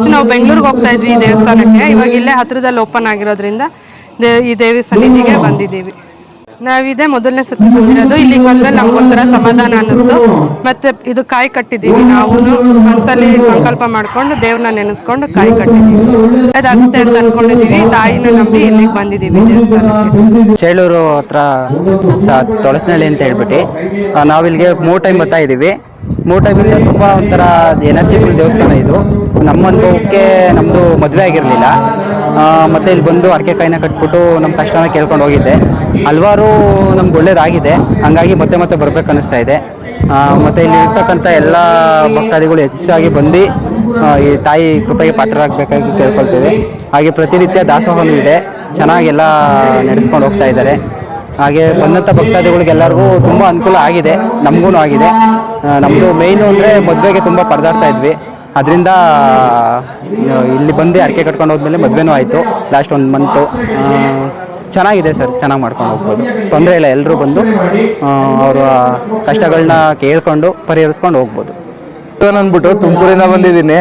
First ನಾವು ಬೆಂಗಳೂರಿಗೆ ಹೋಗ್ತಾ ಇದ್ವಿ ಈ ದೇವಸ್ಥಾನಕ್ಕೆ. ಇವಾಗ ಇಲ್ಲೇ ಹತ್ರದಲ್ಲಿ ಓಪನ್ ಆಗಿರೋದ್ರಿಂದ ಈ ದೇವಿ ಸನ್ನಿಧಿಗೆ ಬಂದಿದ್ದೀವಿ. ನಾವಿದೆ ಮೊದಲನೇ ಸತಿ ಬಂದಿರೋದು. ಇಲ್ಲಿಗೆ ಬಂದ್ರೆ ನಮ್ಗೆ ಒಂಥರ ಸಮಾಧಾನ ಅನ್ನಿಸ್ತು. ಮತ್ತೆ ಇದು ಕಾಯಿ ಕಟ್ಟಿದ್ದೀವಿ ನಾವು ಮನಸ್ಸಲ್ಲಿ ಸಂಕಲ್ಪ ಮಾಡ್ಕೊಂಡು ದೇವ್ರನ್ನ ನೆನೆಸ್ಕೊಂಡು ಕಾಯಿ ಕಟ್ಟಿದ್ದೀವಿ. ಅದಾಗುತ್ತೆ ಅಂತ ಅನ್ಕೊಂಡಿದೀವಿ ತಾಯಿನ ನಂಬಿ ಇಲ್ಲಿಗೆ ಬಂದಿದ್ದೀವಿ ದೇವಸ್ಥಾನಕ್ಕೆ. ಚೇಳೂರು ಹತ್ರ ತೊಳಸ್ನಳ್ಳಿ ಅಂತ ಹೇಳ್ಬಿಟ್ಟು ನಾವಿಲ್ಲಿಗೆ ಮೂರು ಟೈಮ್ ಬರ್ತಾ ಇದ್ದೀವಿ. ಮೂರು ಟೈಮಿಂದ ತುಂಬ ಒಂಥರ ಎನರ್ಜಿಫುಲ್ ದೇವಸ್ಥಾನ ಇದು. ನಮ್ಮ ಅನುಭವಕ್ಕೆ ನಮ್ಮದು ಮದುವೆ ಆಗಿರಲಿಲ್ಲ. ಮತ್ತು ಇಲ್ಲಿ ಬಂದು ಅರಕೆ ಕಾಯಿನ ಕಟ್ಬಿಟ್ಟು ನಮ್ಮ ಕಷ್ಟನ ಕೇಳ್ಕೊಂಡು ಹೋಗಿದ್ದೆ. ಹಲವಾರು ನಮ್ಗೆ ಒಳ್ಳೇದಾಗಿದೆ. ಹಂಗಾಗಿ ಮತ್ತೆ ಮತ್ತೆ ಬರಬೇಕು ಅನ್ನಿಸ್ತಾ ಇದೆ. ಮತ್ತು ಇಲ್ಲಿ ಇರ್ತಕ್ಕಂಥ ಎಲ್ಲ ಭಕ್ತಾದಿಗಳು ಹೆಚ್ಚಾಗಿ ಬಂದು ಈ ತಾಯಿ ಕೃಪೆಗೆ ಪಾತ್ರರಾಗಬೇಕಾಗಿ ಕೇಳ್ಕೊಳ್ತೇವೆ. ಹಾಗೆ ಪ್ರತಿನಿತ್ಯ ದಾಸೋಹನೂ ಇದೆ. ಚೆನ್ನಾಗೆಲ್ಲ ನಡೆಸ್ಕೊಂಡು ಹೋಗ್ತಾ ಇದ್ದಾರೆ. ಹಾಗೆ ಬಂದಂಥ ಭಕ್ತಾದಿಗಳಿಗೆಲ್ಲರಿಗೂ ತುಂಬ ಅನುಕೂಲ ಆಗಿದೆ. ನಮಗೂ ಆಗಿದೆ. ನಮ್ಮದು ಮೇಯ್ನು ಅಂದರೆ ಮದುವೆಗೆ ತುಂಬ ಪರದಾಡ್ತಾ ಇದ್ವಿ. ಅದರಿಂದ ಇಲ್ಲಿ ಬಂದು ಅರಕೆ ಕಟ್ಕೊಂಡು ಹೋದ್ಮೇಲೆ ಮದುವೆನೂ ಆಯಿತು. ಲಾಸ್ಟ್ ಒಂದು ಮಂತು ಚೆನ್ನಾಗಿದೆ ಸರ್, ಚೆನ್ನಾಗಿ ಮಾಡ್ಕೊಂಡು ಹೋಗ್ಬೋದು. ತೊಂದರೆ ಇಲ್ಲ ಎಲ್ಲರೂ ಬಂದು ಅವರ ಕಷ್ಟಗಳನ್ನ ಕೇಳ್ಕೊಂಡು ಪರಿಹರಿಸ್ಕೊಂಡು ಹೋಗ್ಬೋದು. ಅಂದ್ಬಿಟ್ಟು ತುಮಕೂರಿಂದ ಬಂದಿದ್ದೀನಿ.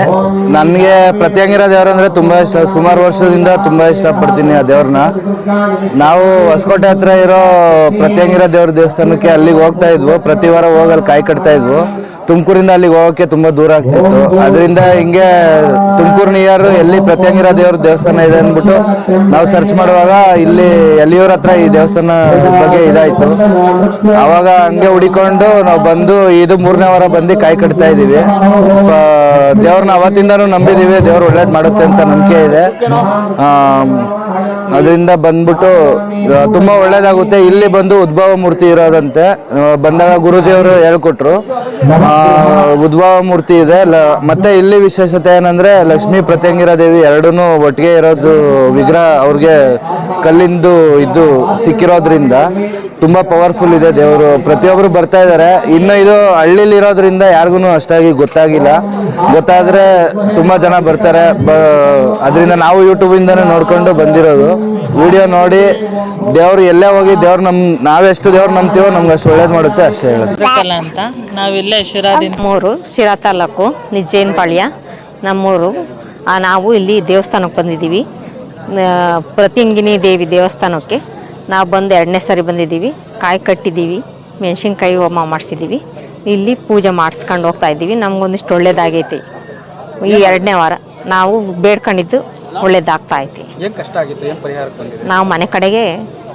ನನಗೆ ಪ್ರತ್ಯಂಗಿರ ದೇವ್ರ ಅಂದರೆ ತುಂಬಾ ಇಷ್ಟ. ಸುಮಾರು ವರ್ಷದಿಂದ ತುಂಬಾ ಇಷ್ಟಪಡ್ತೀನಿ ಆ ದೇವ್ರನ್ನ. ನಾವು ಹೊಸಕೋಟೆ ಹತ್ರ ಇರೋ ಪ್ರತ್ಯಂಗಿರ ದೇವ್ರ ದೇವಸ್ಥಾನಕ್ಕೆ ಅಲ್ಲಿಗೆ ಹೋಗ್ತಾ ಇದ್ವು. ಪ್ರತಿ ವಾರ ಹೋಗಲ್ಲಿ ಕಾಯಿ ಕಟ್ತಾ ಇದ್ವು. ತುಮಕೂರಿಂದ ಅಲ್ಲಿಗೆ ಹೋಗೋಕೆ ತುಂಬಾ ದೂರ ಆಗ್ತಿತ್ತು. ಅದರಿಂದ ಹಿಂಗೆ ತುಮಕೂರು ನಿಯರ್ ಎಲ್ಲಿ ಪ್ರತ್ಯಂಗಿರ ದೇವ್ರ ದೇವಸ್ಥಾನ ಇದೆ ಅಂದ್ಬಿಟ್ಟು ನಾವು ಸರ್ಚ್ ಮಾಡುವಾಗ ಇಲ್ಲಿ ಎಲ್ಲಿಯವ್ರ ಹತ್ರ ಈ ದೇವಸ್ಥಾನ ಬಗ್ಗೆ ಇದಾಯ್ತು. ಅವಾಗ ಹಂಗೆ ಹುಡಿಕೊಂಡು ನಾವು ಬಂದು ಇದು ಮೂರನೇ ವಾರ ಬಂದು ಕಾಯಿ ಕಟ್ತಾ ಇದೀವಿ ದೇವ್ರನ್ನ ಅವತ್ತಿಂದನೂ ನಂಬಿದೀವಿ, ದೇವ್ರು ಒಳ್ಳೇದು ಮಾಡುತ್ತೆ ಅಂತ ನಂಬಿಕೆ ಇದೆ. ಅದರಿಂದ ಬಂದ್ಬಿಟ್ಟು ತುಂಬಾ ಒಳ್ಳೇದಾಗುತ್ತೆ. ಇಲ್ಲಿ ಬಂದು ಉದ್ಭವ ಮೂರ್ತಿ ಇರೋದಂತೆ. ಬಂದಾಗ ಗುರುಜಿಯವರು ಹೇಳ್ಕೊಟ್ರು. ಉದ್ಭವ ಮೂರ್ತಿ ಇದೆ. ಮತ್ತೆ ಇಲ್ಲಿ ವಿಶೇಷತೆ ಏನಂದ್ರೆ, ಲಕ್ಷ್ಮೀ ಪ್ರತ್ಯಂಗಿರ ದೇವಿ ಎರಡೂ ಒಟ್ಟಿಗೆ ಇರೋದು ವಿಗ್ರಹ ಅವ್ರಿಗೆ ಕಲ್ಲಿಂದು ಇದು ಸಿಕ್ಕಿರೋದ್ರಿಂದ ತುಂಬಾ ಪವರ್ಫುಲ್ ಇದೆ ದೇವರು. ಪ್ರತಿಯೊಬ್ಬರು ಬರ್ತಾ ಇದ್ದಾರೆ ಇನ್ನು ಇದು ಹಳ್ಳಿಲಿ ಇರೋದ್ರಿಂದ ಯಾರಿಗೂ ಅಷ್ಟಾಗಿ ಗೊತ್ತಾಗಿಲ್ಲ. ಗೊತ್ತಾದ್ರೆ ತುಂಬಾ ಜನ ಬರ್ತಾರೆ. ಅದರಿಂದ ನಾವು ಯೂಟ್ಯೂಬ್ ನೋಡ್ಕೊಂಡು ನೋಡ್ಕೊಂಡು ಬಂದಿರೋದು. ವಿಡಿಯೋ ನೋಡಿ ದೇವ್ರು ಎಲ್ಲೇ ಹೋಗಿ ದೇವ್ರು ನಮ್ ನಾವೆಷ್ಟು ದೇವ್ರು ನಂಬ್ತೀವೋ ನಮ್ಗೆ ಅಷ್ಟು ಒಳ್ಳೇದು ಮಾಡುತ್ತೆ ಅಷ್ಟೇ ಹೇಳೋದು. ಅಂತ. ನಾವಿಲ್ಲೇ ಶಿರಾದಿಂದ ನಮ್ಮೂರು ಶಿರಾ ತಾಲೂಕು ನಿಜ್ಜೇನಪಾಳ್ಯ ನಮ್ಮೂರು. ಆ, ನಾವು ಇಲ್ಲಿ ದೇವಸ್ಥಾನಕ್ಕೆ ಬಂದಿದ್ದೀವಿ. ಪ್ರತಿಂಗಿನಿ ದೇವಿ ದೇವಸ್ಥಾನಕ್ಕೆ ನಾವು ಬಂದು ಎರಡನೇ ಸಾರಿ ಬಂದಿದ್ದೀವಿ. ಕಾಯಿ ಕಟ್ಟಿದ್ದೀವಿ ಮೆಣಸಿನ್ಕಾಯಿ ಹೋಮ ಮಾಡಿಸಿದ್ದೀವಿ. ಇಲ್ಲಿ ಪೂಜೆ ಮಾಡಿಸ್ಕೊಂಡು ಹೋಗ್ತಾ ಇದ್ದೀವಿ. ನಮಗೊಂದಿಷ್ಟು ಒಳ್ಳೇದಾಗೈತಿ. ಈ ಎರಡನೇ ವಾರ ನಾವು ಬೇಡ್ಕೊಂಡಿದ್ದು ಒಳ್ಳೇದಾಗ್ತಾ ಐತಿ. ಏನು ಕಷ್ಟ ಆಗಿತ್ತು? ಏನು ಪರಿಹಾರಕ್ಕೆ ಬಂದಿದೆ ನಾವು ಮನೆ ಕಡೆಗೆ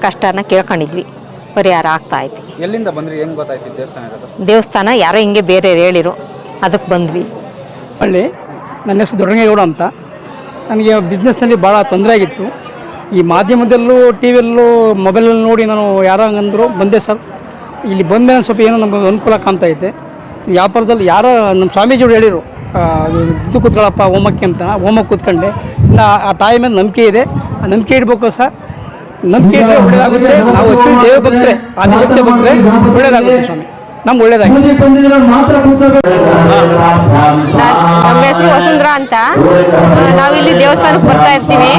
ಕಷ್ಟನ ಕೇಳ್ಕೊಂಡಿದ್ವಿ. ಪರಿಹಾರ ಆಗ್ತಾ ಐತಿ. ಎಲ್ಲಿಂದ ಬಂದ್ರಿ? ಹೆಂಗ್ ಗೊತ್ತಾಯ್ತು ದೇವಸ್ಥಾನ ಇರೋದು? ದೇವಸ್ಥಾನ ಯಾರೋ ಹಿಂಗೆ ಬೇರೆ ಹೇಳಿರು. ಅದಕ್ಕೆ ಬಂದ್ವಿ. ಹಳ್ಳಿ ನನ್ನ ಹೆಸರು ದೊಡ್ಡಂಗೇಗೌಡ ಅಂತ. ನನಗೆ ಬಿಸ್ನೆಸ್ನಲ್ಲಿ ಭಾಳ ತೊಂದರೆ ಆಗಿತ್ತು. ಈ ಮಾಧ್ಯಮದಲ್ಲೂ ಟಿ ವಿಯಲ್ಲೂ ಮೊಬೈಲಲ್ಲಿ ನೋಡಿ ನಾನು ಯಾರೋ ಹಂಗಂದ್ರು ಬಂದೆ ಸರ್. ಇಲ್ಲಿ ಬಂದ ಮೇಲೆ ಸ್ವಲ್ಪ ಏನೋ ನಮಗೆ ಅನುಕೂಲ ಕಾಣ್ತಾ ಐತೆ. ವ್ಯಾಪಾರದಲ್ಲಿ ಯಾರೋ ನಮ್ಮ ಸ್ವಾಮೀಜಿಯವರು ಹೇಳಿರು ಇದು ಕೂತ್ಕೊಳ್ಳಪ್ಪ ಹೋಮಕ್ಕೆ ಅಂತ. ಹೋಮಕ್ಕೆ ಕೂತ್ಕೊಂಡೆ. ಇನ್ನು ಆ ತಾಯಿ ಮೇಲೆ ನಂಬಿಕೆ ಇದೆ. ಆ ನಂಬಿಕೆ ಇಡಬೇಕು ಸರ್. ನಂಬಿಕೆ ಇಟ್ಟರೆ ಒಳ್ಳೇದಾಗುತ್ತೆ. ನಾವು ಹೆಚ್ಚು ದೇವ ಭಕ್ತರೆ ಆದಿಶಕ್ತಿ ಭಕ್ತರೆ ಒಳ್ಳೇದಾಗುತ್ತೆ ಸ್ವಾಮಿ. ನಮ್ಗೆ ಒಳ್ಳೇದಾಗುತ್ತೆ ನಮ್ಮ ಹೆಸರು ವಸುಂಧ್ರ ಅಂತ. ನಾವು ನಾವಿಲ್ಲಿ ದೇವಸ್ಥಾನಕ್ಕೆ ಬರ್ತಾ ಇರ್ತೀವಿ.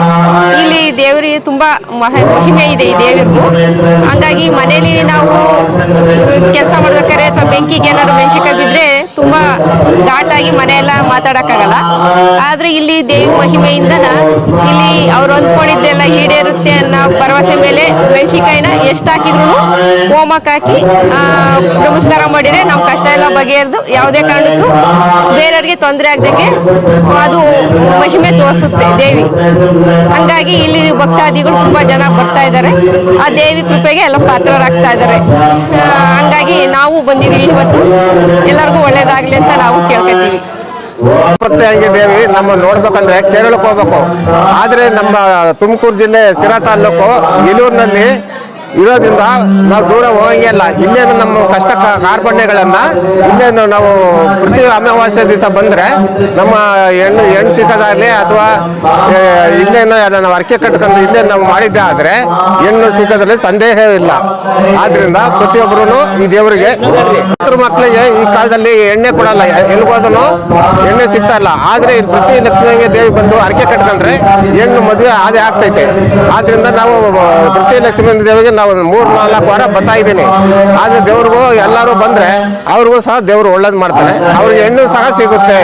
ಇಲ್ಲಿ ದೇವರಿಗೆ ತುಂಬಾ ಮಹ- ಮಹಿಮೆ ಇದೆ ಈ ದೇವರದು ಹಂಗಾಗಿ ಮನೇಲಿ ನಾವು ಕೆಲಸ ಮಾಡ್ಬೇಕಾದ್ರೆ ಅಥವಾ ಬೆಂಕಿಗೆ ಏನಾದ್ರು ಮೆಣಸಿಕಾಯಿ ಬಿದ್ರೆ ತುಂಬಾ ಘಾಟಾಗಿ ಮನೆಯೆಲ್ಲ ಮಾತಾಡಕ್ಕಾಗಲ್ಲ. ಆದ್ರೆ ಇಲ್ಲಿ ದೇವಿ ಮಹಿಮೆಯಿಂದ ಇಲ್ಲಿ ಅವ್ರು ಅಂದ್ಕೊಂಡಿದ್ದೆಲ್ಲ ಈಡೇರುತ್ತೆ ಅನ್ನೋ ಭರವಸೆ ಮೇಲೆ ಮೆಣಸಿನ್ಕಾಯಿನ ಎಷ್ಟು ಹಾಕಿದ್ರು ಹೋಮಕ್ಕೆ ಹಾಕಿ ನಮಸ್ಕಾರ ಮಾಡಿದ್ರೆ ನಮ್ಮ ಕಷ್ಟ ಎಲ್ಲ ಬಗೆಹರಿದು ಯಾವುದೇ ಕಾರಣಕ್ಕೂ ಬೇರೆಯವ್ರಿಗೆ ತೊಂದರೆ ಆಗ್ದಂಗೆ ಅದು ಮಹಿಮೆ ತೋರಿಸುತ್ತೆ ದೇವಿ. ಹಂಗಾಗಿ ಇಲ್ಲಿ ಭಕ್ತಾದಿಗಳು ತುಂಬಾ ಜನ ಬರ್ತಾ ಇದ್ದಾರೆ. ಆ ದೇವಿ ಕೃಪೆಗೆ ಎಲ್ಲ ಪಾತ್ರರಾಗ್ತಾ ಇದ್ದಾರೆ. ಹಂಗಾಗಿ ನಾವು ಬಂದಿದ್ದೀವಿ ಇವತ್ತು. ಎಲ್ಲರಿಗೂ ಒಳ್ಳೇದಾಗ್ಲಿ ಅಂತ ನಾವು ಕೇಳ್ಕೊತೀವಿ. ಭಕ್ತ ಹಂಗೆ ದೇವಿ ನಮ್ಮ ನೋಡ್ಬೇಕಂದ್ರೆ ಕೇರಳಕ್ಕೆ ಹೋಗ್ಬೇಕು. ಆದ್ರೆ ನಮ್ಮ ತುಮಕೂರು ಜಿಲ್ಲೆ ಸಿರಾ ತಾಲೂಕು ಇಲೂರಿನಲ್ಲಿ ಇರೋದ್ರಿಂದ ನಾವು ದೂರ ಹೋಗಂಗೆ ಇಲ್ಲ. ಇಲ್ಲೇ ನಮ್ಮ ಕಷ್ಟ ಕಾರ್ಪಣ್ಯಗಳನ್ನು ಇನ್ನೇನು ನಾವು ಪ್ರತಿ ಅಮಾವಾಸ್ಯ ದಿವಸ ಬಂದ್ರೆ ನಮ್ಮ ಹೆಣ್ಣು ಹೆಣ್ಣು ಸಿಕ್ಕದಾಗ್ಲಿ ಅಥವಾ ಇಲ್ಲೇನು ನಾವು ಅರ್ಕೆ ಕಟ್ಕೊಂಡು ಇಲ್ಲೇ ನಾವು ಮಾಡಿದ್ದೆ ಆದ್ರೆ ಹೆಣ್ಣು ಸಿಕ್ಕದಲ್ಲಿ ಸಂದೇಹ ಇಲ್ಲ. ಆದ್ರಿಂದ ಪ್ರತಿಯೊಬ್ಬರೂ ಈ ದೇವರಿಗೆ ಹತ್ರ ಮಕ್ಕಳಿಗೆ ಈ ಕಾಲದಲ್ಲಿ ಎಣ್ಣೆ ಕೊಡಲ್ಲ. ಎಲ್ಗೋದನು ಎಣ್ಣೆ ಸಿಗ್ತಾ ಇಲ್ಲ. ಆದ್ರೆ ಇಲ್ಲಿ ಪ್ರತಿ ಲಕ್ಷ್ಮಿಗೆ ದೇವಿ ಬಂದು ಅರ್ಕೆ ಕಟ್ಕೊಂಡ್ರೆ ಹೆಣ್ಣು ಮದುವೆ ಆದೇ ಆಗ್ತೈತೆ. ಆದ್ರಿಂದ ನಾವು ಪ್ರತಿ ಲಕ್ಷ್ಮೀ ದೇವಿಗೆ ನಾವು ಮೂರ್ ನಾಲ್ಕು ವಾರ ಬರ್ತಾ ಇದ್ದೀನಿ. ಆದ್ರೆ ದೇವ್ರಿಗೂ ಎಲ್ಲರೂ ಬಂದ್ರೆ ಅವ್ರಿಗೂ ಸಹ ದೇವ್ರು ಒಳ್ಳೇದ್ ಮಾಡ್ತಾರೆ ಅವ್ರಿಗೆ ಹೆಣ್ಣು ಸಹ ಸಿಗುತ್ತೆ.